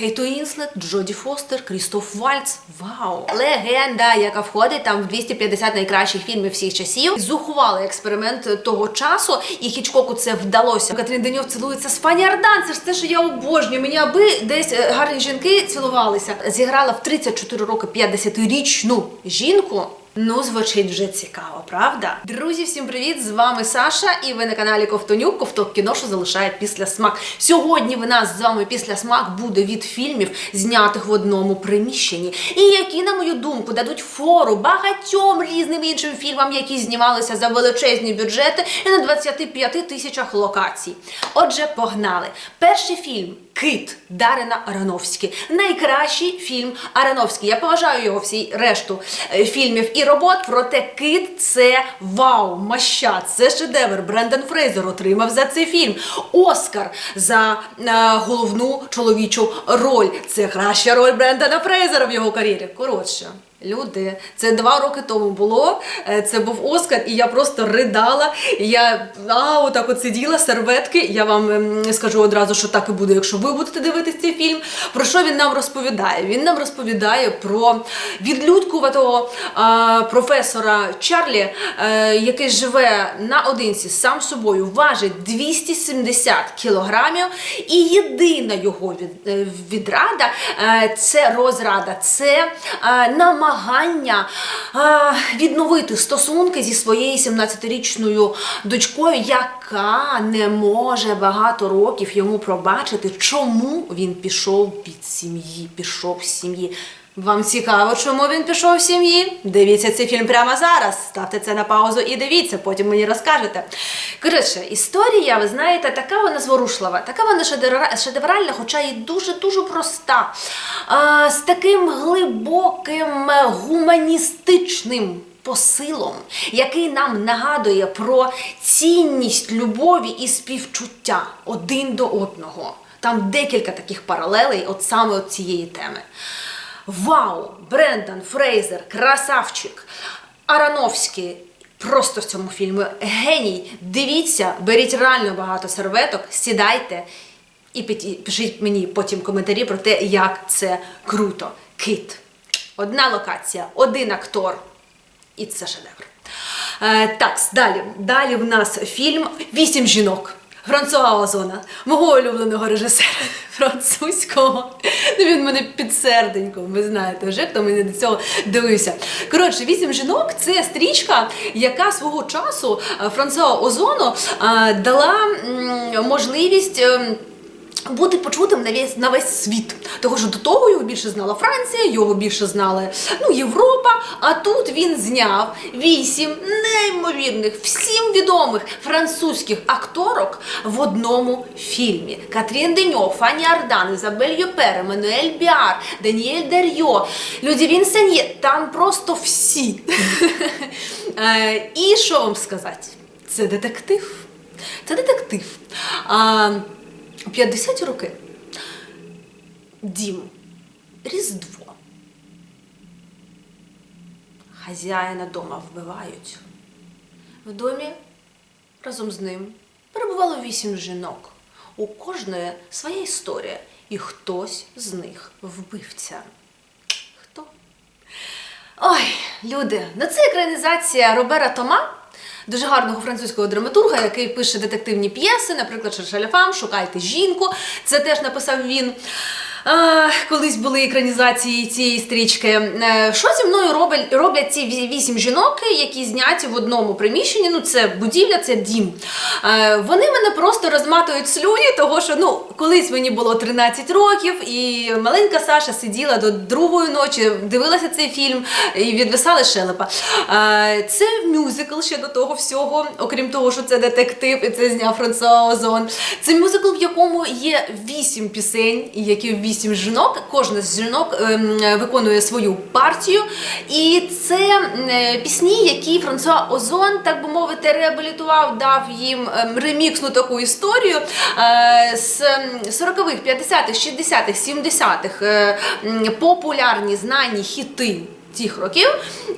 Кейт Уінслет, Джоді Фостер, Крістоф Вальц. Вау! Легенда, яка входить там в 250 найкращих фільмів всіх часів. Зухувалий експеримент того часу, і Хічкоку це вдалося. Катрін Деньов цілується з пані Ардан. Це ж те, що я обожнюю. Мені аби десь е, гарні жінки цілувалися. Зіграла в 34 роки 50-річну жінку. Ну, звучить вже цікаво, правда? Друзі, всім привіт! З вами Саша, і ви на каналі Ковтонюк, Ковток кіно, що залишає після смак. Сьогодні в нас з вами після смак буде від фільмів, знятих в одному приміщенні, і які, на мою думку, дадуть фору багатьом різним іншим фільмам, які знімалися за величезні бюджети і на 25 тисячах локацій. Отже, погнали! Перший фільм. Кит Дарина Аронофський. Найкращий фільм Аронофський. Я поважаю його всій решту е, фільмів і робот. Проте кит це вау, маща, це шедевр. Брендан Фрейзер отримав за цей фільм Оскар за е, головну чоловічу роль. Це краща роль Брендана Фрейзера в його кар'єрі. Коротше. Люди, це два роки тому було. е, Це був Оскар, і я просто ридала. Я а, отак от сиділа, серветки. Я вам ем, скажу одразу, що так і буде, якщо ви будете дивитися цей фільм. Про що він нам розповідає? Він нам розповідає про відлюдкуватого а, професора Чарлі, е, який живе наодинці сам собою, важить 270 кілограмів, і єдина його від, е, відрада е, це розрада, це е, намагання е, відновити стосунки зі своєю 17-річною дочкою, яка не може багато років йому пробачити, чому він пішов від сім'ї, пішов з сім'ї. Вам цікаво, чому він пішов з сім'ї? Дивіться цей фільм прямо зараз. Ставте це на паузу і дивіться, потім мені розкажете. Коротше, історія, ви знаєте, така вона зворушлива, така вона шедевра- шедевральна, хоча і дуже-дуже проста. А, з таким глибоким е, гуманістичним посилом, який нам нагадує про цінність любові і співчуття один до одного. Там декілька таких паралелей, от саме от цієї теми. Вау! Брендан Фрейзер, красавчик, Арановський. Просто в цьому фільмі геній. Дивіться, беріть реально багато серветок, сідайте і пишіть мені потім коментарі про те, як це круто. Кит. Одна локація, один актор. І це шедевр. Е, так, далі. Далі в нас фільм Вісім жінок. Франсуа Озона, мого улюбленого режисера французького. Ну, він мене під серденьком, ви знаєте, вже хто мене до цього дивився. Коротше, вісім жінок це стрічка, яка свого часу е, Франсуа Озоно е, дала можливість. Бути почутим на весь на весь світ. Того що до того його більше знала Франція, його більше знали ну, Європа. А тут він зняв вісім неймовірних, всім відомих французьких акторок в одному фільмі: Катрін Деньо, Фані Ардан, Ізабель Йопер, Еммануель Біар, Даніель Дер'йо, Людівін Сен'є. Там просто всі. Е, І що вам сказати? Це детектив. Це детектив. 50 роки дім, Різдво. Хазяїна дома вбивають. В домі разом з ним перебувало вісім жінок. У кожної своя історія, і хтось з них вбивця. Хто? Ой, люди, ну це екранізація Робера Тома, дуже гарного французького драматурга, який пише детективні п'єси, наприклад, Шершаляфам, Шукайте жінку. Це теж написав він. А, колись були екранізації цієї стрічки. Е, Що зі мною роблять, роблять ці вісім жінок, які зняті в одному приміщенні? Ну, це будівля, це дім. Е, Вони мене просто розматують слюні, того що ну, колись мені було 13 років, і маленька Саша сиділа до другої ночі, дивилася цей фільм і відвисали шелепа. Е, Це мюзикл ще до того всього, окрім того, що це детектив, і це зняв Франсуа Озон. Це мюзикл, в якому є вісім пісень, які вісім жінок. Кожна з жінок ем, виконує свою партію. І це пісні, які Франсуа Озон, так би мовити, реабілітував, дав їм ем, реміксну таку історію е, з ем, 40-х, 50-х, 60-х, 70-х е, популярні знані хіти тих років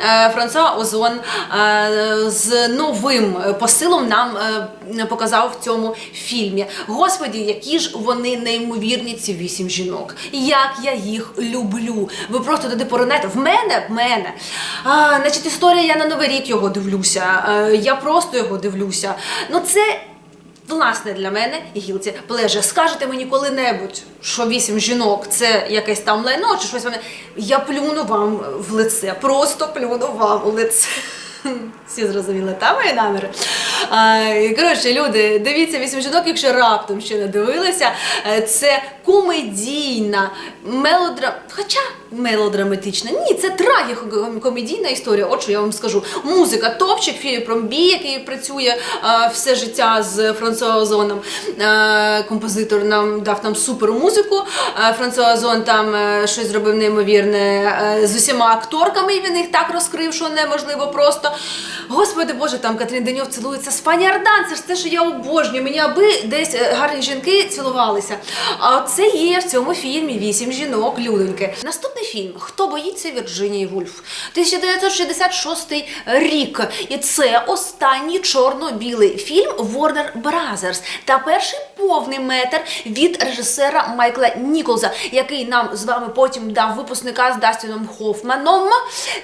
е, Франсуа Озон е, з новим посилом нам е, показав в цьому фільмі. Господі, які ж вони неймовірні, ці вісім жінок. Як я їх люблю. Ви просто туди поринете. В мене, в мене. А, значить, історія, я на Новий рік його дивлюся. Я просто його дивлюся. Ну, це Власне, для мене гілці плеже. Скажете мені коли-небудь, що вісім жінок це якесь там лайно чи щось вони. Я плюну вам в лице. Просто плюну вам у лице. Всі зрозуміли, та мої наміри. Коротше, люди, дивіться вісім жінок, якщо раптом ще не дивилися. Е, Це комедійна мелодра... Хоча мелодраматична. Ні, це трагікомедійна історія. От що я вам скажу. Музика, топчик, Філіп Ромбі, який працює е, все життя з Франсуа Озоном. Е, композитор нам дав нам супер музику. Е, Франсуа там е, щось зробив неймовірне е, з усіма акторками, він їх так розкрив, що неможливо просто. Господи Боже, там Катрін Деньов цілується з пані Ардан. Це ж те, що я обожнюю. Мені аби десь гарні жінки цілувалися. А це є в цьому фільмі вісім жінок, людоньки. Наступний фільм Хто боїться Вірджинії Вульф? 1966 рік. І це останній чорно-білий фільм Warner Brothers та перший повний метр від режисера Майкла Ніколза, який нам з вами потім дав випускника з Дастіном Хофманом,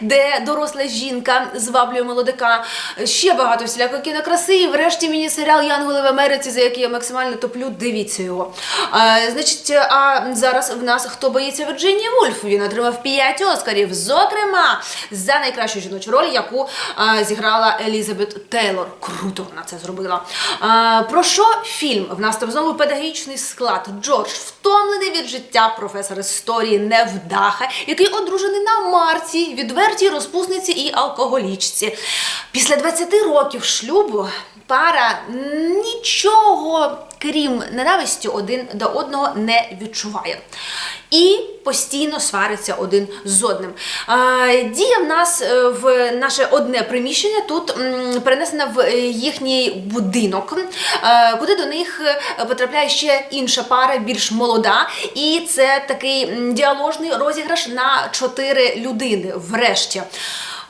де доросла жінка зваблює молодика. Ще багато всілякої кінокраси. І врешті міні-серіал Янголи в Америці, за який я максимально топлю. Дивіться його. А, значить, а зараз в нас хто боїться Вірджинії Вульф? Він отримав 5 оскарів, зокрема за найкращу жіночу роль, яку а, зіграла Елізабет Тейлор. Круто вона це зробила. А, про що фільм? В нас там знову педагогічний склад. Джордж, втомлений від життя професор історії невдаха, який одружений на Марці, відвертій розпусниці і алкоголічці. Після 20 років шлюбу пара нічого, крім ненависті, один до одного не відчуває. І постійно свариться один з одним. Дія в нас е, в наше одне приміщення тут перенесена в їхній будинок, е, куди до них е, потрапляє ще інша пара, більш молода. І це такий діаложний розіграш на чотири людини. Врешті.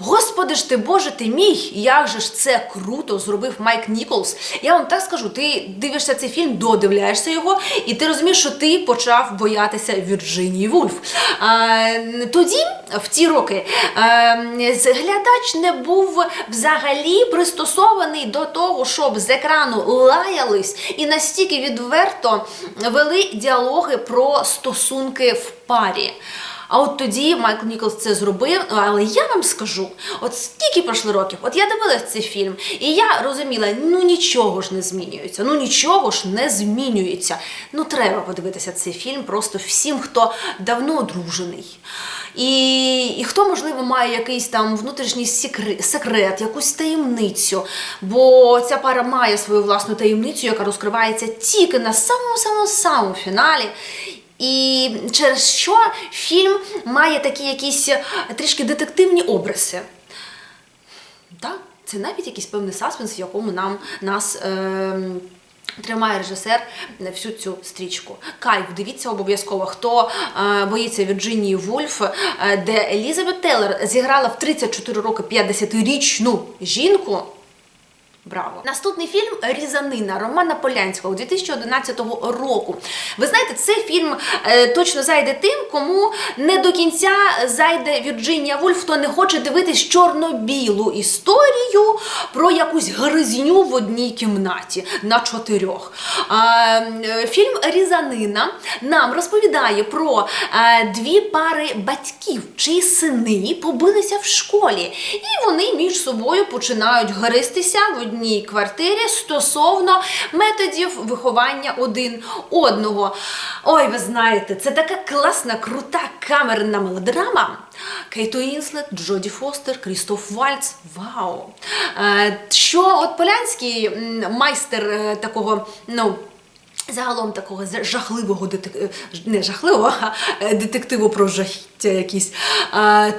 Господи ж ти Боже ти мій, як же ж це круто зробив Майк Ніколс. Я вам так скажу, ти дивишся цей фільм, додивляєшся його, і ти розумієш, що ти почав боятися Вірджинії Вульф. А, тоді, в ті роки, а, глядач не був взагалі пристосований до того, щоб з екрану лаялись і настільки відверто вели діалоги про стосунки в парі. А от тоді Майкл Ніколс це зробив. Але я вам скажу, от скільки пройшло років, от я дивилась цей фільм, і я розуміла, ну нічого ж не змінюється, ну нічого ж не змінюється. Ну треба подивитися цей фільм просто всім, хто давно одружений. І, і хто, можливо, має якийсь там внутрішній секрет, секрет, якусь таємницю. Бо ця пара має свою власну таємницю, яка розкривається тільки на самому-самому-самому фіналі. І через що фільм має такі якісь е, трішки детективні обриси. Так, це навіть якийсь певний саспенс, в якому нам нас. Е, Тримає режисер всю цю стрічку. Кайф, дивіться обов'язково, хто е, боїться Вірджинії Вульф, е, де Елізабет Тейлор зіграла в 34 роки 50-річну жінку. Браво! Наступний фільм Різанина Романа Полянського 2011 року. Ви знаєте, цей фільм е, точно зайде тим, кому не до кінця зайде Вірджинія Вульф, хто не хоче дивитись чорно-білу історію про якусь гризню в одній кімнаті на чотирьох. Е, фільм Різанина нам розповідає про е, дві пари батьків, чиї сини побилися в школі, і вони між собою починають гристися в одній квартирі стосовно методів виховання один одного. Ой, ви знаєте, це така класна, крута камерна мелодрама. Кейто Інслет, Джоді Фостер, Крістоф Вальц. Вау! Е, Що от Полянський майстер е, такого, ну. Загалом такого жахливого детек... не жахливого, а е, детективу про жахіття якісь.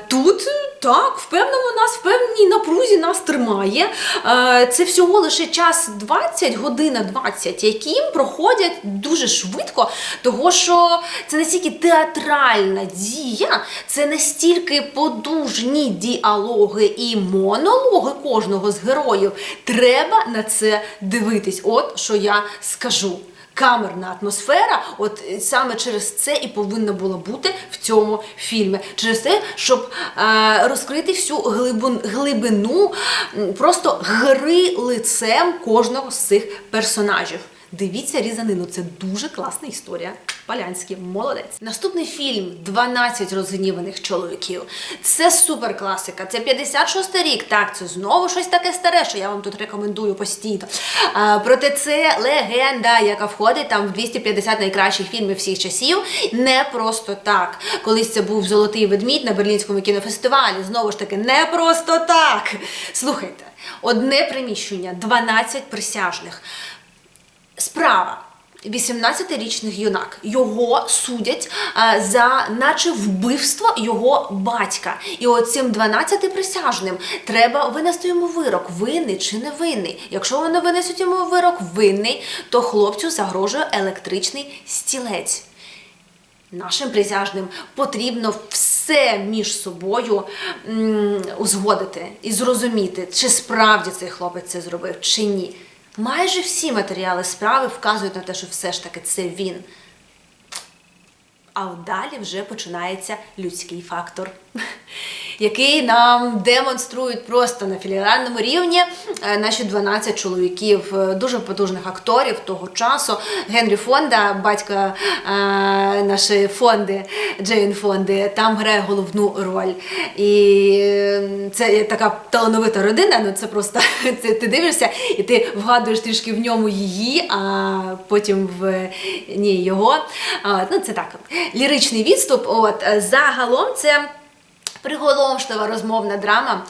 Тут так, в певному нас, в певній напрузі нас тримає. Е, Це всього лише час 20, година 20, які проходять дуже швидко, того що це настільки театральна дія, це настільки подужні діалоги і монологи кожного з героїв. Треба на це дивитись. От що я скажу. Камерна атмосфера, от е, саме через це і повинна була бути в цьому фільмі. Через те, щоб е, розкрити всю глибину, глибину просто гри лицем кожного з цих персонажів. Дивіться різанину, це дуже класна історія. Полянський молодець. Наступний фільм 12 розгніваних чоловіків. Це супер класика. Це 56 рік. Так, це знову щось таке старе, що я вам тут рекомендую постійно. А, проте це легенда, яка входить там в 250 найкращих фільмів всіх часів. Не просто так. Колись це був золотий ведмідь на берлінському кінофестивалі. Знову ж таки, не просто так. Слухайте, одне приміщення, 12 присяжних. Справа. 18-річний юнак його судять а, за наче вбивство його батька. І оцим 12 присяжним треба винести йому вирок, винний чи не винний. Якщо вони винесуть йому вирок винний, то хлопцю загрожує електричний стілець. Нашим присяжним потрібно все між собою м, узгодити і зрозуміти, чи справді цей хлопець це зробив, чи ні. Майже всі матеріали справи вказують на те, що все ж таки це він. А от далі вже починається людський фактор, який нам демонструють просто на філігранному рівні е, наші 12 чоловіків, е, дуже потужних акторів того часу. Генрі Фонда, батька е, нашої фонди, Джейн Фонди, там грає головну роль. І це така талановита родина, ну це просто це ти дивишся і ти вгадуєш трішки в ньому її, а потім в ні його. Ну це так, ліричний відступ. От загалом це приголомшлива розмовна драма,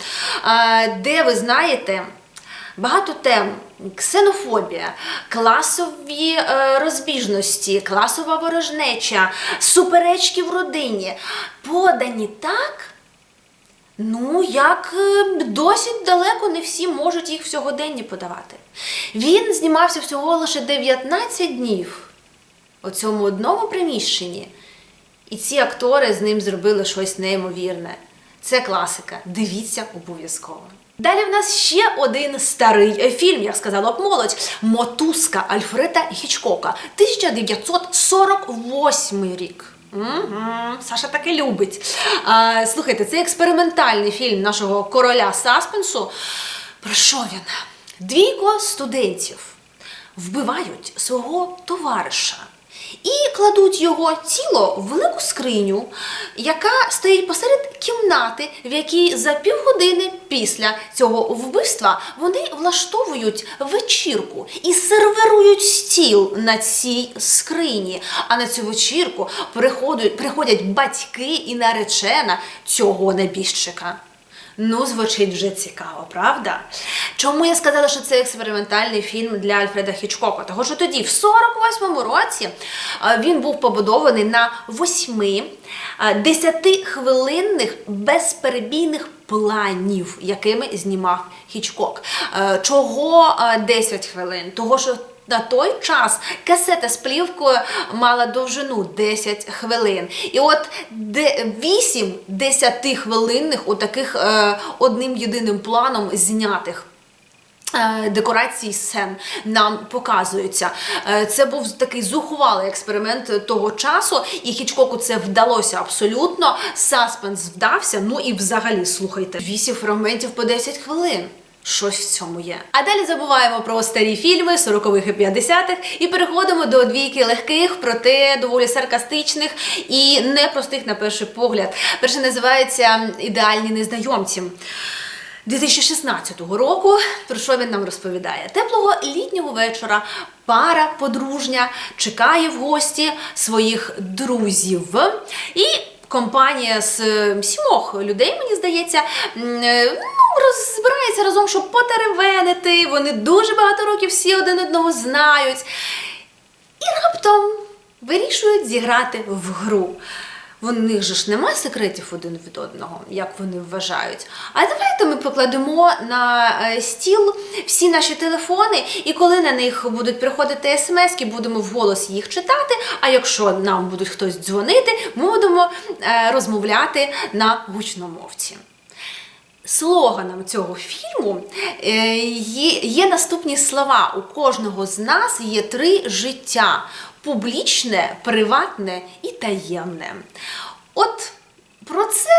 де ви знаєте. Багато тем: ксенофобія, класові е, розбіжності, класова ворожнеча, суперечки в родині подані так, Ну, як е, досить далеко не всі можуть їх в сьогоденні подавати. Він знімався всього лише 19 днів у цьому одному приміщенні. І ці актори з ним зробили щось неймовірне. Це класика. Дивіться обов'язково. Далі в нас ще один старий фільм, як сказала б молодь, Мотузка Альфреда Хічкока, 1948 рік. Угу, Саша таки любить. А, слухайте, це експериментальний фільм нашого короля саспенсу. Про що він? Двійко студентів вбивають свого товариша і кладуть його тіло в велику скриню, яка стоїть посеред кімнати, в якій за півгодини після цього вбивства вони влаштовують вечірку і сервирують стіл на цій скрині. А на цю вечірку приходять батьки і наречена цього небіжчика. Ну, звучить вже цікаво, правда? Чому я сказала, що це експериментальний фільм для Альфреда Хічкока? Того, що тоді, в 48-му році, е, він був побудований на восьми е, 10-хвилинних безперебійних планів, якими знімав Хічкок. Е, Чого е, 10 хвилин? Того, що на той час касета з плівкою мала довжину 10 хвилин. І от де 8 10 хвилинних у таких е, одним єдиним планом знятих. е, Декорації сцен нам показуються. Е, Це був такий зухвалий експеримент того часу, і Хічкоку це вдалося абсолютно. Саспенс вдався. Ну і взагалі слухайте, 8 фрагментів по 10 хвилин. Щось в цьому є. А далі забуваємо про старі фільми 40-х і 50-х і переходимо до двійки легких, проте доволі саркастичних і непростих на перший погляд. Перше називається Ідеальні незнайомці. 2016 року, про що він нам розповідає? Теплого літнього вечора пара подружня чекає в гості своїх друзів і. Компанія з сімох людей, мені здається, м, розбирається разом, щоб потеревенити. Вони дуже багато років всі один одного знають. І раптом вирішують зіграти в гру. В них же ж нема секретів один від одного, як вони вважають. А давайте ми покладемо на е, стіл всі наші телефони, і коли на них будуть приходити смски, будемо вголос їх читати. А якщо нам будуть хтось дзвонити, ми будемо е, розмовляти на гучномовці. Слоганом цього фільму е, є, є наступні слова. У кожного з нас є три життя: публічне, приватне і таємне. От про це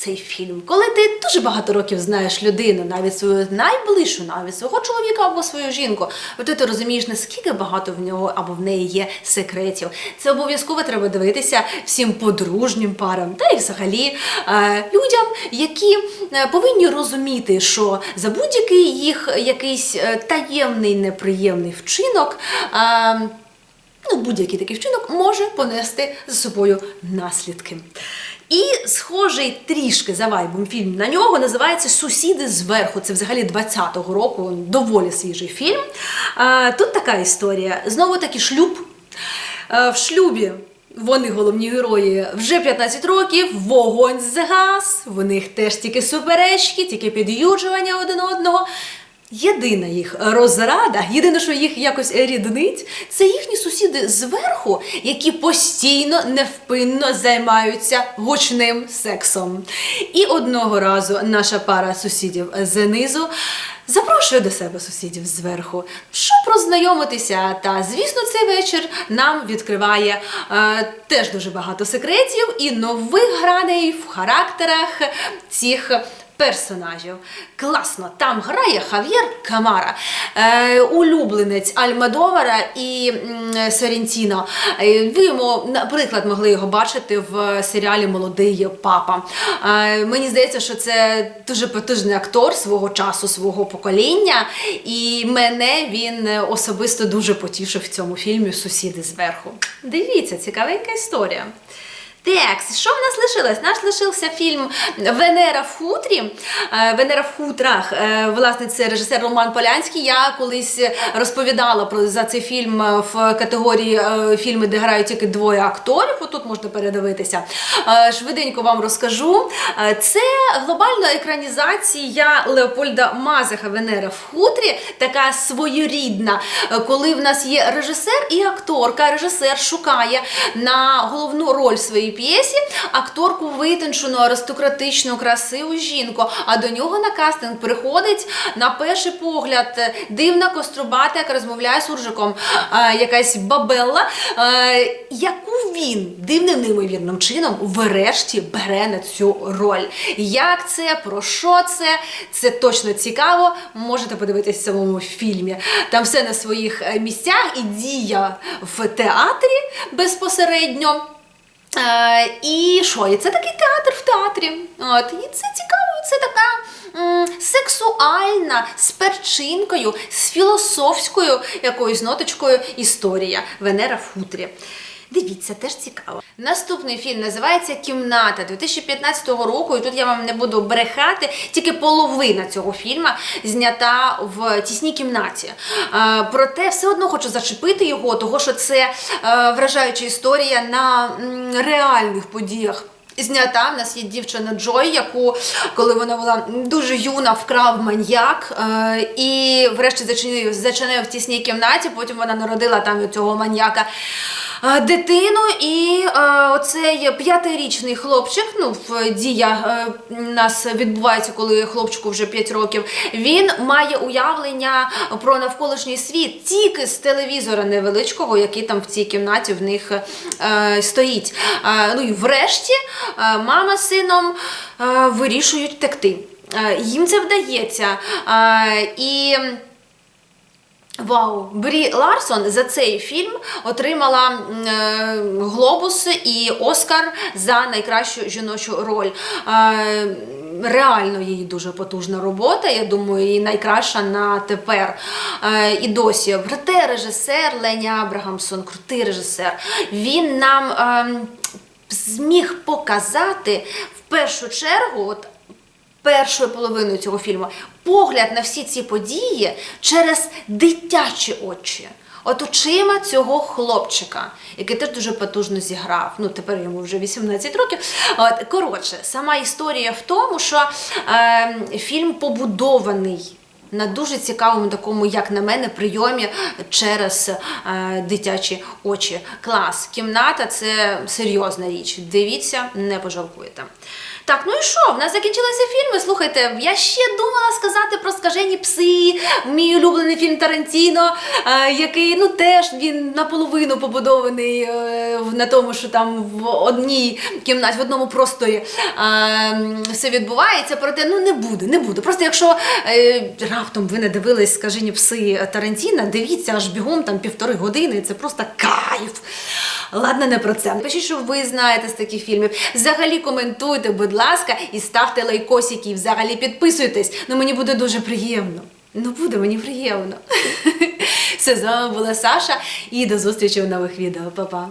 цей фільм. Коли ти дуже багато років знаєш людину, навіть свою найближчу, навіть свого чоловіка або свою жінку, то ти розумієш, наскільки багато в нього або в неї є секретів. Це обов'язково треба дивитися всім подружнім парам, та й взагалі е, людям, які е, повинні розуміти, що за будь-який їх якийсь е, таємний неприємний вчинок. Ну, будь-який такий вчинок може понести за собою наслідки. І схожий трішки за вайбом фільм на нього називається Сусіди зверху. Це взагалі 20-го року, доволі свіжий фільм. Тут така історія. Знову таки шлюб. В шлюбі вони головні герої вже 15 років, вогонь згас, в них теж тільки суперечки, тільки під'юджування один одного. Єдина їх розрада, єдине, що їх якось ріднить, це їхні сусіди зверху, які постійно невпинно займаються гучним сексом. І одного разу наша пара сусідів знизу запрошує до себе сусідів зверху, щоб роззнайомитися. Та звісно, цей вечір нам відкриває е, теж дуже багато секретів і нових граней в характерах цих персонажів. Класно, там грає Хав'єр Камара, е, улюбленець Альмадовара і м, Соррентіно. Е, Ви йому, наприклад, могли його бачити в серіалі Молодий папа. Е, мені здається, що це дуже потужний актор свого часу, свого покоління, і мене він особисто дуже потішив в цьому фільмі Сусіди зверху. Дивіться, цікавенька історія. Так, що в нас лишилось? У нас лишився фільм Венера в хутрі. Е, Венера в хутрах. Е, Власне, це режисер Роман Полянський. Я колись розповідала про за цей фільм в категорії е, фільми, де грають тільки двоє акторів. Отут можна передивитися. Е, Швиденько вам розкажу. Е, Це глобальна екранізація Леопольда Мазеха Венера в хутрі, така своєрідна, е, коли в нас є режисер і акторка. Режисер шукає на головну роль в своїй п'єсі акторку витончену, аристократичну, красиву жінку. А до нього на кастинг приходить на перший погляд дивна кострубата, яка розмовляє з уржиком, е, якась бабелла, е, яку він дивним неймовірним чином врешті бере на цю роль. Як це, про що це? Це точно цікаво. Можете подивитися в самому фільмі. Там все на своїх е, місцях і дія в театрі безпосередньо. Е, і що? І це такий театр в театрі. От, і це цікаво, це така м, сексуальна, з перчинкою, з філософською якоюсь ноточкою історія Венера в хутрі. Дивіться, теж цікаво. Наступний фільм називається Кімната 2015 року. І тут я вам не буду брехати, тільки половина цього фільму знята в тісній кімнаті. Е, проте все одно хочу зачепити його, того що це е, вражаюча історія на реальних подіях. Знята в нас є дівчина Джой, яку, коли вона була дуже юна, вкрав маньяк е, і, врешті, зачинив, зачинив в тісній кімнаті. Потім вона народила там цього маньяка е, дитину. І е, оцей п'ятирічний хлопчик, ну в дія е, нас відбувається, коли хлопчику вже 5 років. Він має уявлення про навколишній світ тільки з телевізора невеличкого, який там в цій кімнаті в них е, стоїть. Е, ну і врешті мама з сином е, вирішують текти. Е, їм це вдається. Е, і Вау, Брі Ларсон за цей фільм отримала е, глобус і Оскар за найкращу жіночу роль. Е, Реально її дуже потужна робота. Я думаю, її найкраща на тепер е, і досі. Проте режисер Лені Абрагамсон, крутий режисер. Він нам ем, зміг показати в першу чергу. От, першою половиною цього фільму погляд на всі ці події через дитячі очі. От очима цього хлопчика, який теж дуже потужно зіграв. Ну, тепер йому вже 18 років. От, коротше, сама історія в тому, що е, фільм побудований на дуже цікавому такому, як на мене, прийомі через е, дитячі очі. Клас. Кімната це серйозна річ. Дивіться, не пожалкуєте. Так, ну і що? В нас закінчилися фільми. Слухайте, я ще думала сказати про скажені пси, мій улюблений фільм Тарантіно, е, який ну теж він наполовину побудований е, на тому, що там в одній кімнаті, в одному просторі е, все відбувається. Проте ну не буде, не буде. Просто якщо раптом ви не дивились скажені пси Тарантіна, дивіться аж бігом там півтори години. Це просто кайф. Ладно, не про це. Пишіть, що ви знаєте з таких фільмів. Взагалі коментуйте, будь ласка, і ставте лайкосики, і взагалі підписуйтесь. Ну мені буде дуже приємно. Ну буде мені приємно. Все, з вами була Саша і до зустрічі у нових відео. Па-па.